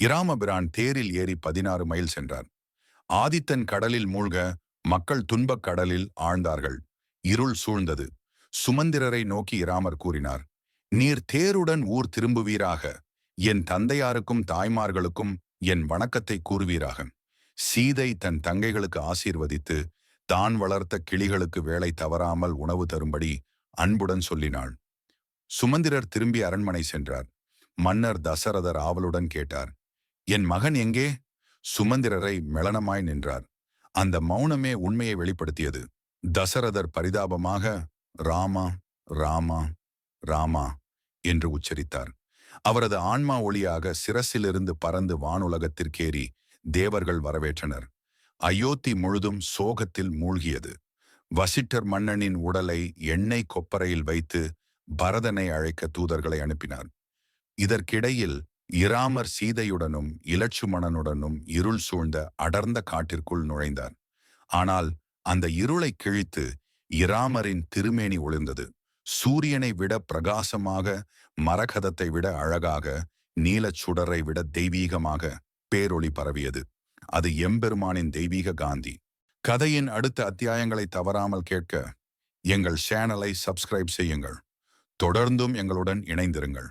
இராமபிரான் தேரில் ஏறி பதினாறு மைல் சென்றார் ஆதித்தன் கடலில் மூழ்க மக்கள் துன்பக் கடலில் ஆழ்ந்தார்கள். இருள் சூழ்ந்தது. சுமந்திரரை நோக்கி இராமர் கூறினார் நீர் தேருடன் ஊர் திரும்புவீராக. என் தந்தையாருக்கும் தாய்மார்களுக்கும் என் வணக்கத்தை கூறுவீராக. சீதை தன் தங்கைகளுக்கு ஆசீர்வதித்து தான் வளர்த்த கிளிகளுக்கு வேலை தவறாமல் உணவு தரும்படி அன்புடன் சொல்லினாள். சுமந்திரர் திரும்பி அரண்மனை சென்றார். மன்னர் தசரதர் ஆவலுடன் கேட்டார் என் மகன் எங்கே? சுமந்திரரை மெளனமாய் நின்றார். அந்த மௌனமே உண்மையை வெளிப்படுத்தியது. தசரதர் பரிதாபமாக ராமா ராமா ராமா என்று உச்சரித்தார். அவரது ஆன்மா ஒளியாக சிரசிலிருந்து பறந்து வானுலகத்திற்கேறி தேவர்கள் வரவேற்றனர். அயோத்தி முழுதும் சோகத்தில் மூழ்கியது. வசிட்டர் மன்னனின் உடலை எண்ணெய் கொப்பரையில் வைத்து பரதனை அழைக்க தூதர்களை அனுப்பினார். இதற்கிடையில் இராமர் சீதையுடனும் இலட்சுமணனுடனும் இருள் சூழ்ந்த அடர்ந்த காட்டிற்குள் நுழைந்தார். ஆனால் அந்த இருளை கிழித்து இராமரின் திருமேனி ஒளிர்ந்தது. சூரியனை விட பிரகாசமாக மரகதத்தை விட அழகாக நீலச் சுடரை விட தெய்வீகமாக பேரொளி பரவியது. அது எம்பெருமானின் தெய்வீக காந்தி. கதையின் அடுத்த அத்தியாயங்களை தவறாமல் கேட்க எங்கள் சேனலை சப்ஸ்கிரைப் செய்யுங்கள். தொடர்ந்தும் எங்களுடன் இணைந்திருங்கள்.